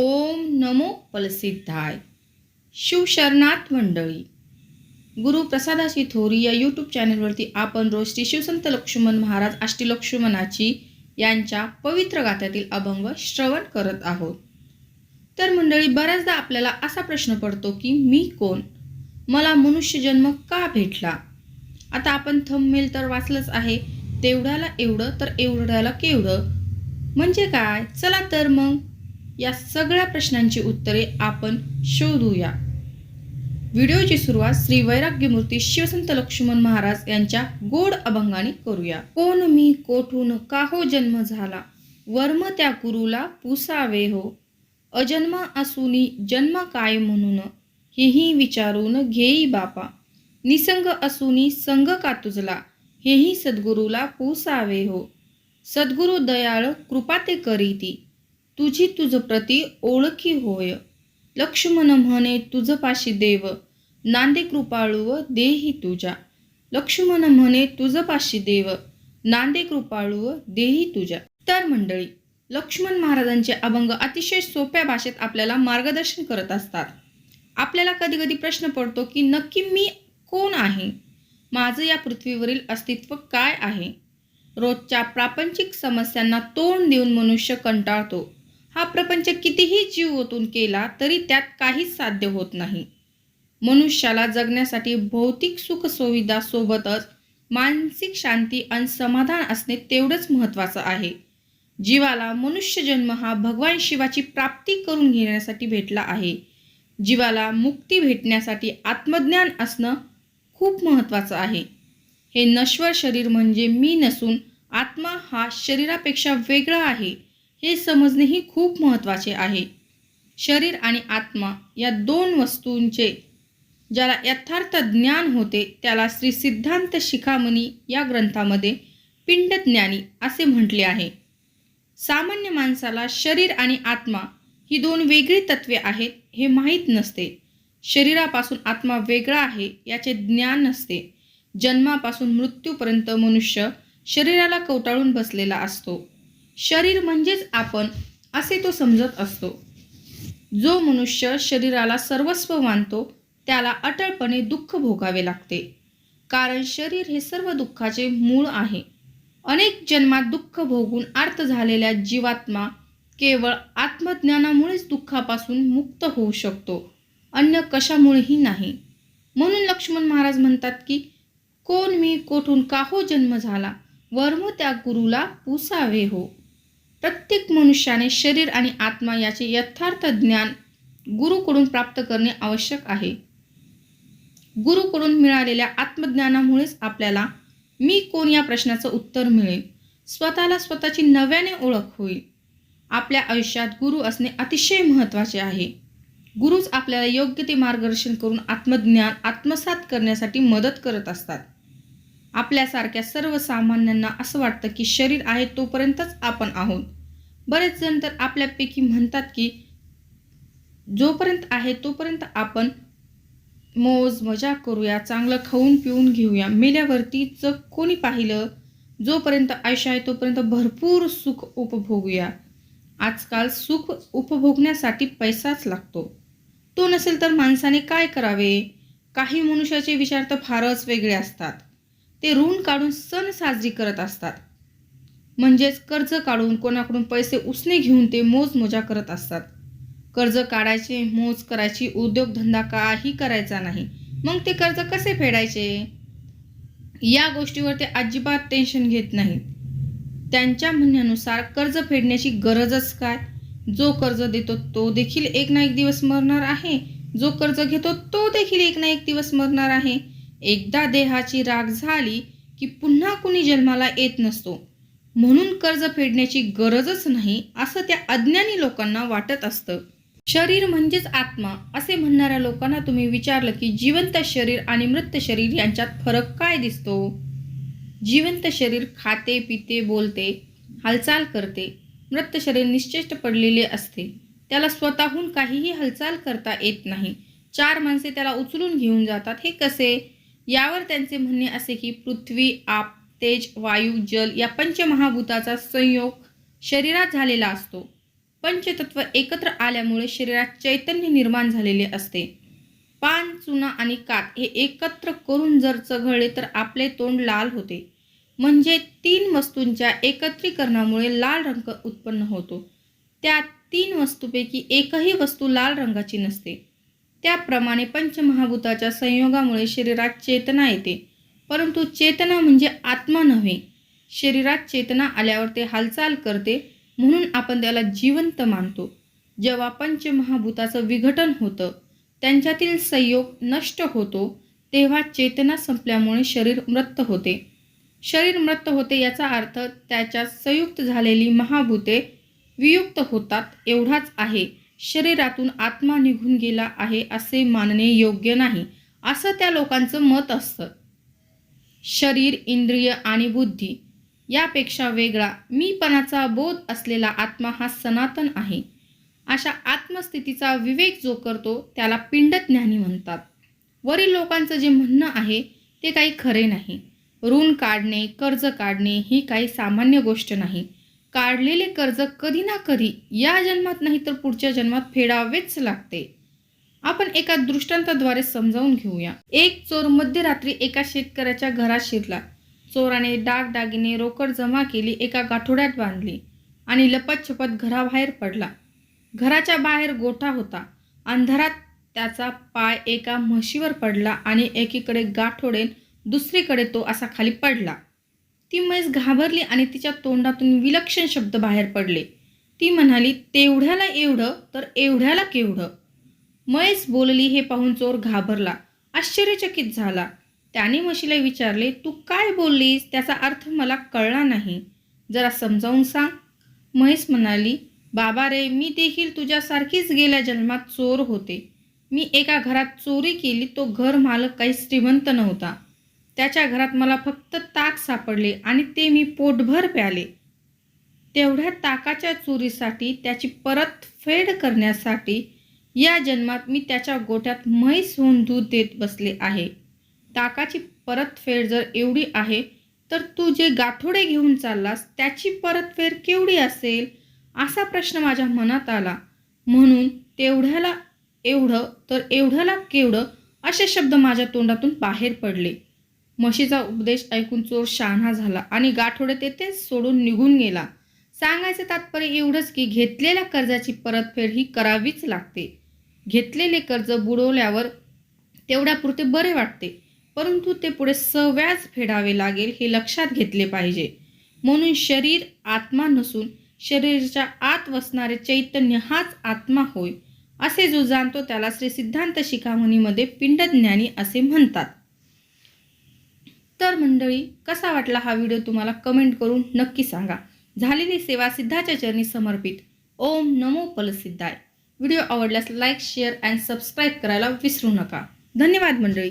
ओम नमो फलसिद्धाय शिवशरणात मंडळी. गुरुप्रसादाशी थोरी या यूट्यूब चॅनलवरती आपण रोज श्री शिवसंत लक्ष्मण महाराज आष्टी लक्ष्मणाची यांच्या पवित्र गाथ्यातील अभंग श्रवण करत आहोत. तर मंडळी बऱ्याचदा आपल्याला असा प्रश्न पडतो की मी कोण? मला मनुष्य जन्म का भेटला? आता आपण थंबमेल तर वाचलंच आहे तेवढ्याला एवढं तर एवढ्याला केवढं? म्हणजे काय? चला तर मग या सगळ्या प्रश्नांची उत्तरे आपण शोधूया. व्हिडिओची सुरुवात श्री वैराग्यमूर्ती शिवसंत लक्ष्मण महाराज यांच्या गोड अभंगाने करूया. कोण मी कोठून का हो जन्म झाला? वर्म त्या कुरूला पुसावे हो. अजन्मा असुनी जन्म काय म्हणून? हेही विचारून घेई बापा. निसंग असुनी संग का तुझला? हेही सद्गुरूला पुसावे हो. सद्गुरु दयाळ कृपा ते करीती. तुझी तुझ प्रती ओळखी होय. लक्ष्मण म्हणे तुझ पाशी देव नांदे कृपाळू देही तुझ्या. लक्ष्मण म्हणे तुझ पाशी देव नांदे कृपाळू देही तुझ्या. तर मंडळी लक्ष्मण महाराजांचे अभंग अतिशय सोप्या भाषेत आपल्याला मार्गदर्शन करत असतात. आपल्याला कधी कधी प्रश्न पडतो की नक्की मी कोण आहे? माझं या पृथ्वीवरील अस्तित्व काय आहे? रोजच्या प्रापंचिक समस्यांना तोंड देऊन मनुष्य कंटाळतो. हा प्रपंच कितीही जीव ओतून केला तरी त्यात काहीच साध्य होत नाही. मनुष्याला जगण्यासाठी भौतिक सुख सुविधा सोबतच मानसिक शांती आणि समाधान असणे तेवढंच महत्त्वाचं आहे. जीवाला मनुष्य जन्म हा भगवान शिवाची प्राप्ती करून घेण्यासाठी भेटला आहे. जीवाला मुक्ती भेटण्यासाठी आत्मज्ञान असणं खूप महत्त्वाचं आहे. हे नश्वर शरीर म्हणजे मी नसून आत्मा हा शरीरापेक्षा वेगळा आहे. हे समजणेही खूप महत्त्वाचे आहे. शरीर आणि आत्मा या दोन वस्तूंचे ज्याला यथार्थ ज्ञान होते त्याला श्री सिद्धांत शिखामणी या ग्रंथामध्ये पिंडज्ञानी असे म्हटले आहे. सामान्य माणसाला शरीर आणि आत्मा ही दोन वेगळी तत्वे आहेत हे माहीत नसते. शरीरापासून आत्मा वेगळा आहे याचे ज्ञान नसते. जन्मापासून मृत्यूपर्यंत मनुष्य शरीराला कवटाळून बसलेला असतो. शरीर म्हणजेच आपण असे तो समजत असतो. जो मनुष्य शरीराला सर्वस्व मानतो त्याला अटळपणे दुःख भोगावे लागते. कारण शरीर हे सर्व दुःखाचे मूळ आहे. अनेक जन्मात दुःख भोगून अर्थ झालेल्या जीवात्मा केवळ आत्मज्ञानामुळेच दुःखापासून मुक्त होऊ शकतो. अन्य कशामुळेही नाही. म्हणून लक्ष्मण महाराज म्हणतात की कोण मी कोठून का हो जन्म झाला वर्म त्या गुरुला पुसावे हो. प्रत्येक मनुष्याने शरीर आणि आत्मा याचे यथार्थ ज्ञान गुरुकडून प्राप्त करणे आवश्यक आहे. गुरुकडून मिळालेल्या आत्मज्ञानामुळेच आपल्याला मी कोण या प्रश्नाचं उत्तर मिळेल? स्वतःला स्वतःची नव्याने ओळख होईल. आपल्या आयुष्यात गुरु असणे अतिशय महत्त्वाचे आहे. गुरुच आपल्याला योग्य ते मार्गदर्शन करून आत्मज्ञान आत्मसात करण्यासाठी मदत करत असतात. आपल्यासारख्या सर्वसामान्यांना असं वाटतं की शरीर आहे तोपर्यंतच आपण आहोत. बरेच जण तर आपल्यापैकी म्हणतात की जोपर्यंत आहे तोपर्यंत आपण मोज मजा करूया चांगलं खाऊन पिऊन घेऊया. मेल्यावरती जग कोणी पाहिलं जोपर्यंत आयुष्य आहे तोपर्यंत भरपूर सुख उपभोगूया. आजकाल सुख उपभोगण्यासाठी पैसाच लागतो. तो नसेल तर माणसाने काय करावे? काही मनुष्याचे विचार तर फारच वेगळे असतात. ते ऋण काढून सण साजरी करत असतात. म्हणजेच कर्ज काढून कोणाकडून पैसे उसने घेऊन ते मोजमोजा करत असतात. कर्ज काढायचे मोज करायची उद्योगधंदा काही करायचा नाही. मग ते कर्ज कसे फेडायचे? या गोष्टीवर ते अजिबात टेन्शन घेत नाहीत. त्यांच्या म्हणण्यानुसार कर्ज फेडण्याची गरजच काय? जो कर्ज देतो तो देखील एक ना एक दिवस मरणार आहे. जो कर्ज घेतो तो देखील एक ना एक दिवस मरणार आहे. एकदा देहाची राग झाली की पुन्हा कुणी जन्माला येत नसतो. म्हणून कर्ज फेडण्याची गरजच नाही असं त्या अज्ञानी लोकांना वाटत असतं. शरीर म्हणजेच आत्मा असे म्हणणाऱ्या लोकांना तुम्ही विचारलं की जिवंत शरीर आणि मृत शरीर यांच्यात फरक काय दिसतो? जिवंत शरीर खाते पिते बोलते हालचाल करते. मृत शरीर निश्चेष्ट पडलेले असते. त्याला स्वतःहून काहीही हालचाल करता येत नाही. चार माणसे त्याला उचलून घेऊन जातात. हे कसे? यावर त्यांचे म्हणणे असे की पृथ्वी आप तेज वायू जल या पंचमहाभूताचा संयोग शरीरात झालेला असतो. पंचतत्व एकत्र आल्यामुळे शरीरात चैतन्य निर्माण झालेले असते. पान चुना आणि कात हे एकत्र करून जर चघळले तर आपले तोंड लाल होते. म्हणजे तीन वस्तूंच्या एकत्रीकरणामुळे लाल रंग उत्पन्न होतो. त्या तीन वस्तूपैकी एकही वस्तू लाल रंगाची नसते. त्याप्रमाणे पंचमहाभूताच्या संयोगामुळे शरीरात चेतना येते. परंतु चेतना म्हणजे आत्मा नव्हे. शरीरात चेतना आल्यावर ते हालचाल करते म्हणून आपण त्याला जिवंत मानतो. जेव्हा पंचमहाभूताचं विघटन होतं त्यांच्यातील संयोग नष्ट होतो तेव्हा चेतना संपल्यामुळे शरीर मृत होते. शरीर मृत होते याचा अर्थ त्याच्यात संयुक्त झालेली महाभूते वियुक्त होतात एवढाच आहे. शरीरातून आत्मा निघून गेला आहे असे मानणे योग्य नाही असं त्या लोकांचं मत असतं. शरीर इंद्रिय आणि बुद्धी यापेक्षा वेगळा मीपणाचा बोध असलेला आत्मा हा सनातन आहे. अशा आत्मस्थितीचा विवेक जो करतो त्याला पिंडज्ञानी म्हणतात. वरील लोकांचं जे म्हणणं आहे ते काही खरे नाही. ऋण काढणे कर्ज काढणे ही काही सामान्य गोष्ट नाही. काढलेले कर्ज कधी ना कधी या जन्मात नाही तर पुढच्या जन्मात फेडावेच लागते. आपण एका दृष्टांताद्वारे समजावून घेऊया. एक चोर मध्यरात्री एका शेतकऱ्याच्या घरात शिरला. चोराने दागदागिने रोकड जमा केली एका गाठोड्यात बांधली आणि लपतछपत घराबाहेर पडला. घराच्या बाहेर गोठा होता. अंधारात त्याचा पाय एका म्हशीवर पडला आणि एकीकडे गाठोडेन दुसरीकडे तो असा खाली पडला. ती म्हैस घाबरली आणि तिच्या तोंडातून विलक्षण शब्द बाहेर पडले. ती म्हणाली तेवढ्याला एवढं तर एवढ्याला केवढं. म्हैस बोलली हे पाहून चोर घाबरला आश्चर्यचकित झाला. त्याने म्हशीला विचारले तू काय बोललीस? त्याचा अर्थ मला कळला नाही. जरा समजावून सांग. म्हैस म्हणाली बाबा रे मी देखील तुझ्यासारखीच गेल्या जन्मात चोर होते. मी एका घरात चोरी केली तो घर मालक काही श्रीमंत नव्हता. त्याच्या घरात मला फक्त ताक सापडले आणि ते मी पोटभर प्याले. तेवढ्या ताकाच्या चोरीसाठी त्याची परतफेड करण्यासाठी या जन्मात मी त्याच्या गोठ्यात म्हैस होऊन दूध देत बसले आहे. ताकाची परतफेड जर एवढी आहे तर तू जे गाठोडे घेऊन चाललास त्याची परतफेड केवढी असेल? असा प्रश्न माझ्या मनात आला. म्हणून तेवढ्याला एवढं तर एवढ्याला केवढं असे शब्द माझ्या तोंडातून बाहेर पडले. म्हशीचा उपदेश ऐकून चोर शहाणा झाला आणि गाठोडे तेथेच सोडून निघून गेला. सांगायचे तात्पर्य एवढंच की घेतलेल्या कर्जाची परतफेड ही करावीच लागते. घेतलेले कर्ज बुडवल्यावर तेवढ्यापुरते बरे वाटते परंतु ते पुढे सव्याज फेडावे लागेल हे लक्षात घेतले पाहिजे. म्हणून शरीर आत्मा नसून शरीराच्या आत वसणारे चैतन्य हाच आत्मा होय असे जो जाणतो त्याला श्री सिद्धांत शिखामणीमध्ये पिंडज्ञानी असे म्हणतात. मंडळी कसा वाटला हा व्हिडिओ तुम्हाला कमेंट करून नक्की सांगा. झालेली सेवा सिद्धाच्या चरणी समर्पित. ओम नमो पलसिद्धाय व्हिडिओ आवडल्यास लाईक शेअर अँड सबस्क्राईब करायला विसरू नका. धन्यवाद मंडळी.